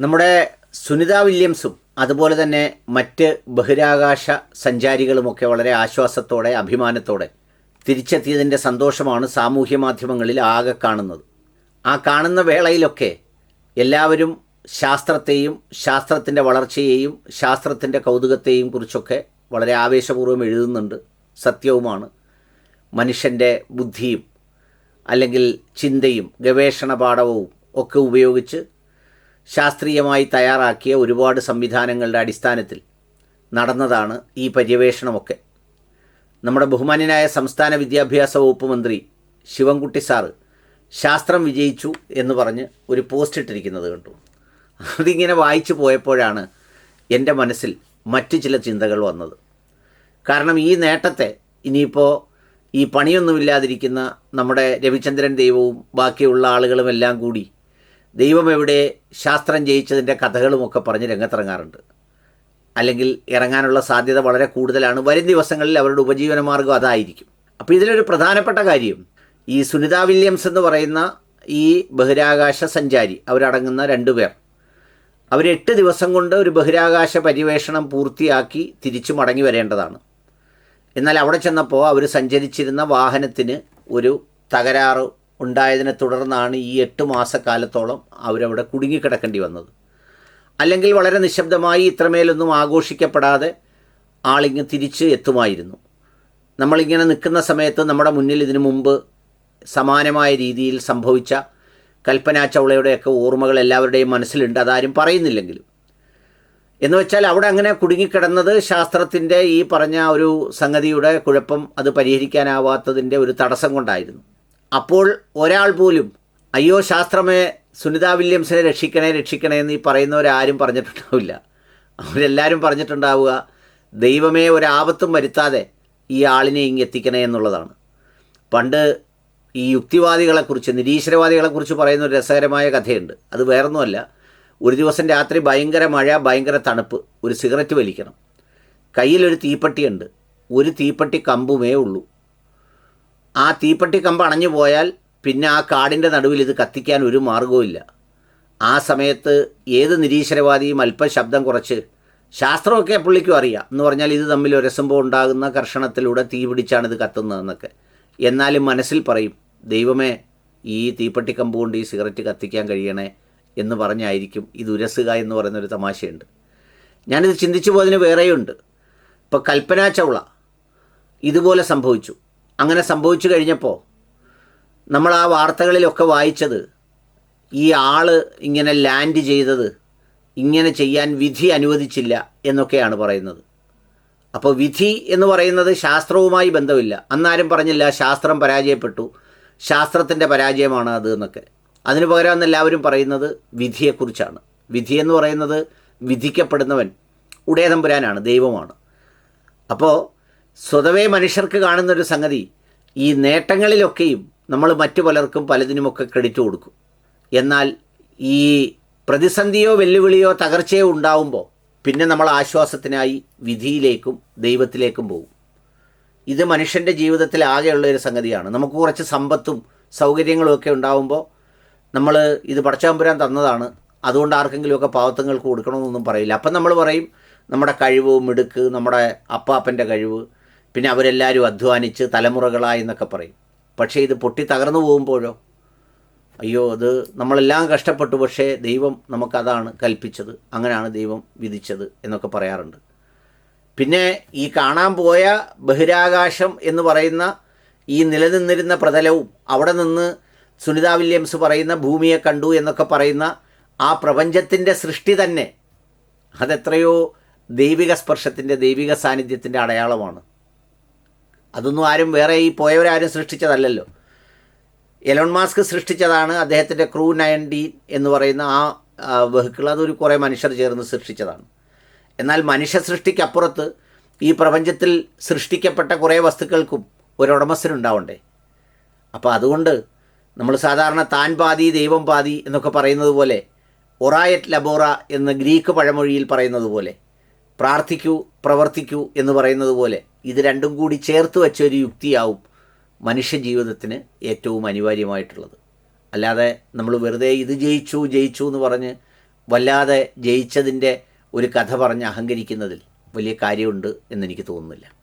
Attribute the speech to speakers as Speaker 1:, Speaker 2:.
Speaker 1: നമ്മുടെ സുനിത വില്യംസും അതുപോലെ തന്നെ മറ്റ് ബഹിരാകാശ സഞ്ചാരികളുമൊക്കെ വളരെ ആശ്വാസത്തോടെ അഭിമാനത്തോടെ തിരിച്ചെത്തിയതിന്റെ സന്തോഷമാണ് സാമൂഹ്യ മാധ്യമങ്ങളിൽ ആകെ കാണുന്നത്. ആ കാണുന്ന വേളയിലൊക്കെ എല്ലാവരും ശാസ്ത്രത്തെയും ശാസ്ത്രത്തിന്റെ വളർച്ചയെയും ശാസ്ത്രത്തിന്റെ കൗതുകത്തെയും കുറിച്ചൊക്കെ വളരെ ആവേശപൂർവം എഴുതുന്നുണ്ട്. സത്യവുമാണ്. മനുഷ്യന്റെ ബുദ്ധിയും അല്ലെങ്കിൽ ചിന്തയും ഗവേഷണ പാഠവും ഒക്കെ ഉപയോഗിച്ച് ശാസ്ത്രീയമായി തയ്യാറാക്കിയ ഒരുപാട് സംവിധാനങ്ങളുടെ അടിസ്ഥാനത്തിൽ നടന്നതാണ് ഈ പര്യവേഷണമൊക്കെ. നമ്മുടെ ബഹുമാന്യനായ സംസ്ഥാന വിദ്യാഭ്യാസ വകുപ്പ് മന്ത്രി ശിവൻകുട്ടി സാറ് ശാസ്ത്രം വിജയിച്ചു എന്ന് പറഞ്ഞ് ഒരു പോസ്റ്റ് ഇട്ടിരിക്കുന്നത് കണ്ടു. അതിങ്ങനെ വായിച്ചു പോയപ്പോഴാണ് എന്റെ മനസ്സിൽ മറ്റു ചില ചിന്തകൾ വന്നത്. കാരണം ഈ നേട്ടത്തെ ഇനിയിപ്പോൾ ഈ പണിയൊന്നുമില്ലാതിരിക്കുന്ന നമ്മുടെ രവിചന്ദ്രൻ ദൈവവും ബാക്കിയുള്ള ആളുകളും എല്ലാം കൂടി ദൈവം എവിടെ ശാസ്ത്രം ജയിച്ചതിന്റെ കഥകളുമൊക്കെ പറഞ്ഞ് രംഗത്തിറങ്ങാറുണ്ട്. അല്ലെങ്കിൽ ഇറങ്ങാനുള്ള സാധ്യത വളരെ കൂടുതലാണ്. വരും ദിവസങ്ങളിൽ അവരുടെ ഉപജീവന മാർഗം അതായിരിക്കും. അപ്പോൾ ഇതിലൊരു പ്രധാനപ്പെട്ട കാര്യം ഈ സുനിത വില്യംസ് എന്ന് പറയുന്ന ഈ ബഹിരാകാശ സഞ്ചാരി അവരടങ്ങുന്ന അവർ എട്ട് ദിവസം കൊണ്ട് ഒരു ബഹിരാകാശ പര്യവേഷണം പൂർത്തിയാക്കി തിരിച്ചു മടങ്ങി വരേണ്ടതാണ്. എന്നാൽ അവിടെ ചെന്നപ്പോൾ അവർ സഞ്ചരിച്ചിരുന്ന വാഹനത്തിന് ഒരു തകരാറ് ഉണ്ടായതിനെ തുടർന്നാണ് ഈ എട്ട് മാസക്കാലത്തോളം അവരവിടെ കുടുങ്ങിക്കിടക്കേണ്ടി വന്നത്. അല്ലെങ്കിൽ വളരെ നിശബ്ദമായി ഇത്രമേലൊന്നും ആഘോഷിക്കപ്പെടാതെ ആളിങ്ങ് തിരിച്ച് എത്തുമായിരുന്നു. നമ്മളിങ്ങനെ നിൽക്കുന്ന സമയത്ത് നമ്മുടെ മുന്നിൽ ഇതിനു മുമ്പ് സമാനമായ രീതിയിൽ സംഭവിച്ച കൽപ്പന ചൗളയുടെയൊക്കെ ഓർമ്മകൾ എല്ലാവരുടെയും മനസ്സിലുണ്ട്. അതാരും പറയുന്നില്ലെങ്കിലും. എന്ന് വെച്ചാൽ അവിടെ അങ്ങനെ കുടുങ്ങിക്കിടന്നത് ശാസ്ത്രത്തിന്റെ ഈ പറഞ്ഞ ഒരു സംഗതിയുടെ കുഴപ്പം അത് പരിഹരിക്കാനാവാത്തതിന്റെ ഒരു തടസ്സം കൊണ്ടായിരുന്നു. അപ്പോൾ ഒരാൾ പോലും അയ്യോ ശാസ്ത്രമേ സുനിത വില്യംസിനെ രക്ഷിക്കണേ രക്ഷിക്കണേ എന്ന് ഈ പറയുന്നവരാരും പറഞ്ഞിട്ടുണ്ടാവില്ല. അവരെല്ലാവരും പറഞ്ഞിട്ടുണ്ടാവുക ദൈവമേ ഒരാപത്തും വരുത്താതെ ഈ ആളിനെ ഇങ്ങ് എത്തിക്കണേ എന്നുള്ളതാണ്. പണ്ട് ഈ യുക്തിവാദികളെക്കുറിച്ച് നിരീശ്വരവാദികളെക്കുറിച്ച് പറയുന്ന ഒരു രസകരമായ കഥയുണ്ട്. അത് വേറൊന്നുമല്ല. ഒരു ദിവസം രാത്രി ഭയങ്കര മഴ ഭയങ്കര തണുപ്പ് ഒരു സിഗരറ്റ് വലിക്കണം. കയ്യിലൊരു തീപ്പെട്ടിയുണ്ട്. ഒരു തീപ്പെട്ടി കമ്പുമേ ഉള്ളൂ. ആ തീപ്പെട്ടി കമ്പ് അണഞ്ഞു പോയാൽ പിന്നെ ആ കാടിന്റെ നടുവിൽ ഇത് കത്തിക്കാൻ ഒരു മാർഗവുമില്ല ആ സമയത്ത് ഏത് നിരീശ്വരവാദിയും അല്പം ശബ്ദം കുറച്ച് ശാസ്ത്രമൊക്കെ പുള്ളിക്കും അറിയാം. എന്ന് പറഞ്ഞാൽ ഇത് തമ്മിൽ ഒരസംഭവം ഉണ്ടാകുന്ന കർഷണത്തിലൂടെ തീ പിടിച്ചാണ് ഇത് കത്തുന്നതെന്നൊക്കെ. എന്നാലും മനസ്സിൽ പറയും ദൈവമേ ഈ തീപ്പെട്ടിക്കമ്പ് കൊണ്ട് ഈ സിഗരറ്റ് കത്തിക്കാൻ കഴിയണേ എന്ന് പറഞ്ഞായിരിക്കും ഇത് ഉരസുക എന്ന് പറയുന്നൊരു തമാശയുണ്ട്. ഞാനിത് ചിന്തിച്ചു പോയതിന് വേറെയുണ്ട്. ഇപ്പോൾ കൽപ്പന ചൗള ഇതുപോലെ സംഭവിച്ചു. അങ്ങനെ സംഭവിച്ചു കഴിഞ്ഞപ്പോൾ നമ്മൾ ആ വാർത്തകളിലൊക്കെ വായിച്ചത് ഈ ആൾ ഇങ്ങനെ ലാൻഡ് ചെയ്തത് ഇങ്ങനെ ചെയ്യാൻ വിധി അനുവദിച്ചില്ല എന്നൊക്കെയാണ് പറയുന്നത്. അപ്പോൾ വിധി എന്ന് പറയുന്നത് ശാസ്ത്രവുമായി ബന്ധമില്ല. അന്നാരും പറഞ്ഞില്ല ശാസ്ത്രം പരാജയപ്പെട്ടു ശാസ്ത്രത്തിന്റെ പരാജയമാണ് അത് എന്നൊക്കെ. അതിന് പകരം അന്ന് എല്ലാവരും പറയുന്നത് വിധിയെക്കുറിച്ചാണ്. വിധി എന്ന് പറയുന്നത് വിധിക്കപ്പെടുന്നവൻ ഉടയതമ്പുരാനാണ് ദൈവമാണ്. അപ്പോൾ സ്വതവേ മനുഷ്യർക്ക് കാണുന്നൊരു സംഗതി ഈ നേട്ടങ്ങളിലൊക്കെയും നമ്മൾ മറ്റു പലർക്കും പലതിനുമൊക്കെ ക്രെഡിറ്റ് കൊടുക്കും. എന്നാൽ ഈ പ്രതിസന്ധിയോ വെല്ലുവിളിയോ തകർച്ചയോ ഉണ്ടാവുമ്പോൾ പിന്നെ നമ്മൾ ആശ്വാസത്തിനായി വിധിയിലേക്കും ദൈവത്തിലേക്കും പോകും. ഇത് മനുഷ്യന്റെ ജീവിതത്തിൽ ആകെയുള്ള ഒരു സംഗതിയാണ്. നമുക്ക് കുറച്ച് സമ്പത്തും സൗകര്യങ്ങളും ഒക്കെ ഉണ്ടാവുമ്പോൾ നമ്മൾ ഇത് പടച്ചാമ്പുരാൻ തന്നതാണ്. അതുകൊണ്ട് ആർക്കെങ്കിലുമൊക്കെ പാവത്തങ്ങൾക്ക് കൊടുക്കണമെന്നൊന്നും പറയില്ല. അപ്പം നമ്മൾ പറയും നമ്മുടെ കഴിവ് മിടുക്ക് നമ്മുടെ അപ്പാപ്പന്റെ കഴിവ് പിന്നെ അവരെല്ലാവരും അധ്വാനിച്ച് തലമുറകളായി എന്നൊക്കെ പറയും. പക്ഷേ ഇത് പൊട്ടി തകർന്നു പോകുമ്പോഴോ? അയ്യോ അത് നമ്മളെല്ലാം കഷ്ടപ്പെട്ടു പക്ഷേ ദൈവം നമുക്കതാണ് കൽപ്പിച്ചത്. അങ്ങനെയാണ് ദൈവം വിധിച്ചത് എന്നൊക്കെ പറയാറുണ്ട്. പിന്നെ ഈ കാണാൻ പോയ ബഹിരാകാശം എന്ന് പറയുന്ന ഈ നിലനിന്നിരുന്ന പ്രതലവും അവിടെ നിന്ന് സുനിത വില്യംസ് പറയുന്ന ഭൂമിയെ കണ്ടു എന്നൊക്കെ പറയുന്ന ആ പ്രപഞ്ചത്തിന്റെ സൃഷ്ടി തന്നെ അതെത്രയോ ദൈവിക സ്പർശത്തിന്റെ ദൈവിക സാന്നിധ്യത്തിന്റെ അടയാളമാണ്. അതൊന്നും ആരും വേറെ ഈ പോയവരാരും സൃഷ്ടിച്ചതല്ലല്ലോ. എലോൺ മാസ്ക് സൃഷ്ടിച്ചതാണ് അദ്ദേഹത്തിന്റെ ക്രൂ നയന്റീൻ എന്ന് പറയുന്ന ആ വെഹിക്കിൾ. അതൊരു കുറേ മനുഷ്യർ ചേർന്ന് സൃഷ്ടിച്ചതാണ്. എന്നാൽ മനുഷ്യ സൃഷ്ടിക്കപ്പുറത്ത് ഈ പ്രപഞ്ചത്തിൽ സൃഷ്ടിക്കപ്പെട്ട കുറേ വസ്തുക്കൾക്കും ഒരു ഉടമസ്ഥനുണ്ടാവണ്ടേ അപ്പോൾ അതുകൊണ്ട് നമ്മൾ സാധാരണ താൻ പാതി ദൈവം പാതി എന്നൊക്കെ പറയുന്നത് പോലെ ഒറായറ്റ് ലബോറ എന്ന് ഗ്രീക്ക് പഴമൊഴിയിൽ പറയുന്നത് പോലെ പ്രാർത്ഥിക്കൂ പ്രവർത്തിക്കൂ എന്ന് പറയുന്നത് പോലെ ഇത് രണ്ടും കൂടി ചേർത്ത് വെച്ച ഒരു യുക്തിയാവും മനുഷ്യ ജീവിതത്തിന് ഏറ്റവും അനിവാര്യമായിട്ടുള്ളത്. അല്ലാതെ നമ്മൾ വെറുതെ ഇത് ജയിച്ചു ജയിച്ചു എന്ന് പറഞ്ഞ് വല്ലാതെ ജയിച്ചതിന്റെ ഒരു കഥ പറഞ്ഞ് അഹങ്കരിക്കുന്നതിൽ വലിയ കാര്യമുണ്ട് എന്നെനിക്ക് തോന്നുന്നില്ല.